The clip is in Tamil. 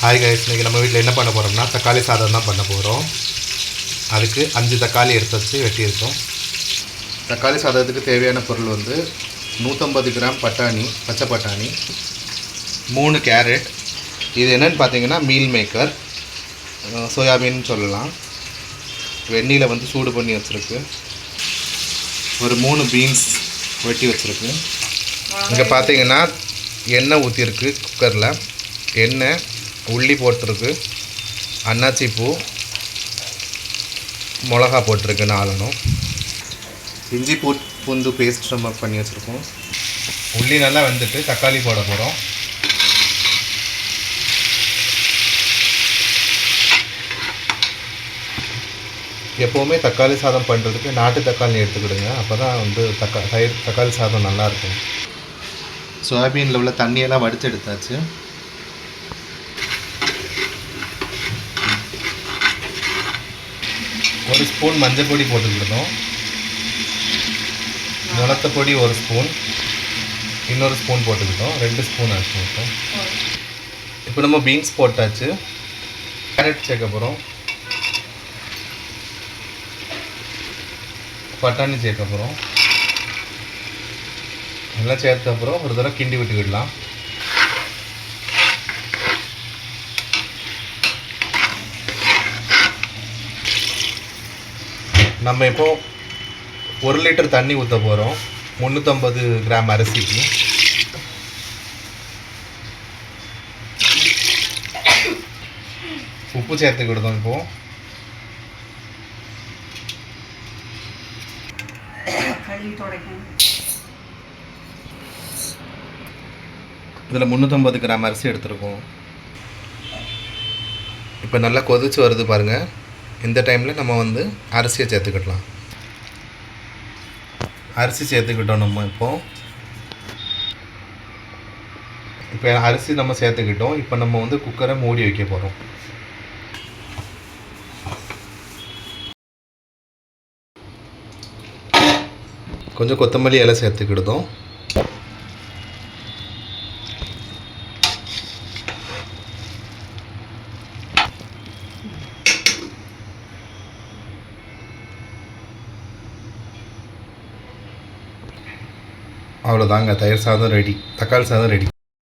ஹாய் கைஸ் இன்றைக்கி நம்ம வீட்டில் என்ன பண்ண போகிறோம்னா தக்காளி சாதம் தான் பண்ண போகிறோம் அதுக்கு அஞ்சு தக்காளி எடுத்து வச்சு வெட்டியிருக்கோம். தக்காளி சாதத்துக்கு தேவையான பொருள் வந்து நூற்றம்பது கிராம் பட்டாணி பச்சை பட்டாணி மூணு கேரட். இது என்னென்னு பார்த்தீங்கன்னா மீல் மேக்கர் சோயாபீன் சொல்லலாம். வெந்நீரில் வந்து சூடு பண்ணி வச்சுருக்கு. ஒரு மூணு பீன்ஸ் வெட்டி வச்சுருக்கு. இங்கே பார்த்தீங்கன்னா எண்ணெய் ஊற்றிருக்கு குக்கரில் எண்ணெய் உள்ளி போட்டிருக்கு. அன்னாச்சி பூ. மிளகா போட்டிருக்கு நாலனும் இஞ்சி பூ பூண்டு பேஸ்ட் நம்ம பண்ணி வச்சுருக்கோம். உள்ளி நல்லா வெந்துட்டு தக்காளி போட போகிறோம் எப்போவுமே தக்காளி சாதம் பண்ணுறதுக்கு நாட்டு தக்காளி எடுத்துக்கிடுங்க. அப்போ தான் வந்து தக்கா தயிர் தக்காளி சாதம் நல்லாயிருக்கும் சோயாபீனில் உள்ள தண்ணியெல்லாம் வடித்து எடுத்தாச்சு. ஒரு ஸ்பூன் மஞ்சள் பொடி போட்டுக்கிடணும். மிளத்த பொடி ஒரு ஸ்பூன். இன்னொரு ஸ்பூன் போட்டுக்கிட்டோம் ரெண்டு ஸ்பூன் ஆச்சு மொத்தம் இப்போ நம்ம பீன்ஸ் போட்டாச்சு. கேரட் சேர்க்க போகிறோம் பட்டாணி சேர்க்க போகிறோம் எல்லாம் சேர்த்த அப்புறம் ஒரு தடவை கிண்டி விட்டுக்கிடலாம். நம்ம இப்போ ஒரு லிட்டர் தண்ணி ஊற்ற போகிறோம் முந்நூற்றம்பது கிராம் அரிசிக்கு. உப்பு சேர்த்துக்கிடுதோம் இப்போது இதில் முந்நூற்றம்பது கிராம் அரிசி எடுத்துருக்கோம். இப்போ நல்லா கொதிச்சு வருது பாருங்கள் இந்த டைமில் நம்ம வந்து அரிசியை சேர்த்துக்கிடலாம். அரிசி சேர்த்துக்கிட்டோம் நம்ம இப்போது இப்போ அரிசி நம்ம சேர்த்துக்கிட்டோம். இப்போ நம்ம வந்து குக்கரை மூடி வைக்க போகிறோம் கொஞ்சம் கொத்தமல்லி இலை சேர்த்துக்கிடுதோம். அவ்வளோதாங்க தயிர் சாதம் ரெடி தக்காளி சாதம் ரெடி